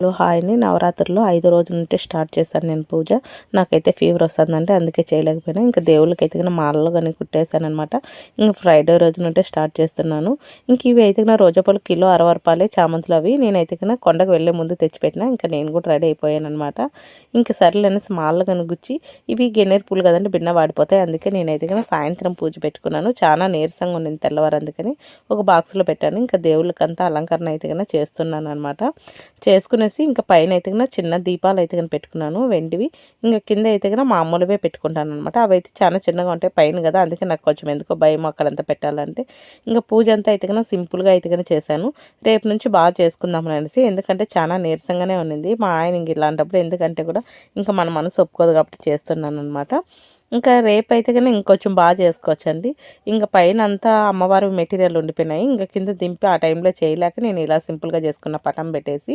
Hello హాయ్ని నవరాత్రులు ఐదు రోజుల నుండి స్టార్ట్ చేశాను నేను పూజ. నాకైతే ఫీవర్ వస్తుందంటే అందుకే చేయలేకపోయినా. ఇంకా దేవుళ్ళకి అయితే కానీ మాలలో కానీ కుట్టేశాను అనమాట ఇంకా ఫ్రైడే రోజు నుండి స్టార్ట్ చేస్తున్నాను. ఇంక ఇవి అయితే నా రోజాపూలు కిలో అరవై రూపాయలే చామంతులు అవి. నేనైతే కన్నా కొండకు వెళ్ళే ముందు తెచ్చిపెట్టినా. ఇంకా నేను కూడా రెడీ అయిపోయాను అనమాట ఇంకా సరేలే అనేసి మాలలో కానీ గుచ్చి ఇవి గెన్నేరు పూలు కదండి బిన్న వాడిపోతాయి. అందుకే నేనైతే కన్నా సాయంత్రం పూజ పెట్టుకున్నాను. చాలా నీరసంగా ఉండింది తెల్లవారు అందుకని ఒక బాక్స్లో పెట్టాను. ఇంకా దేవుళ్ళకంతా అలంకరణ అయితే కన్నా చేస్తున్నాను అనమాట చేసుకునే అనేసి ఇంకా పైన అయితే కన్నా చిన్న దీపాలు అయితే కానీ పెట్టుకున్నాను వెండివి. ఇంకా కింద అయితే కన్నా మామూలువే పెట్టుకుంటాను అనమాట అవి అయితే చాలా చిన్నగా ఉంటాయి పైన కదా. అందుకే నాకు కొంచెం ఎందుకో భయం అక్కడంతా పెట్టాలంటే. ఇంకా పూజ అంతా అయితే కన్నా సింపుల్గా అయితే కానీ చేశాను. రేపు నుంచి బాగా చేసుకుందాం అనేసి. ఎందుకంటే చాలా నీరసంగానే ఉన్నింది మా ఆయన ఇంక ఇలాంటప్పుడు ఎందుకంటే కూడా ఇంకా మన మనసు ఒప్పుకోదు కాబట్టి చేస్తున్నాను అనమాట ఇంకా రేపు అయితే కానీ ఇంకొంచెం బాగా చేసుకోవచ్చండి. ఇంకా పైన అంతా అమ్మవారి మెటీరియల్ ఉండిపోయినాయి. ఇంకా కింద దింపి ఆ టైంలో చేయలేక నేను ఇలా సింపుల్గా చేసుకున్న పటం పెట్టేసి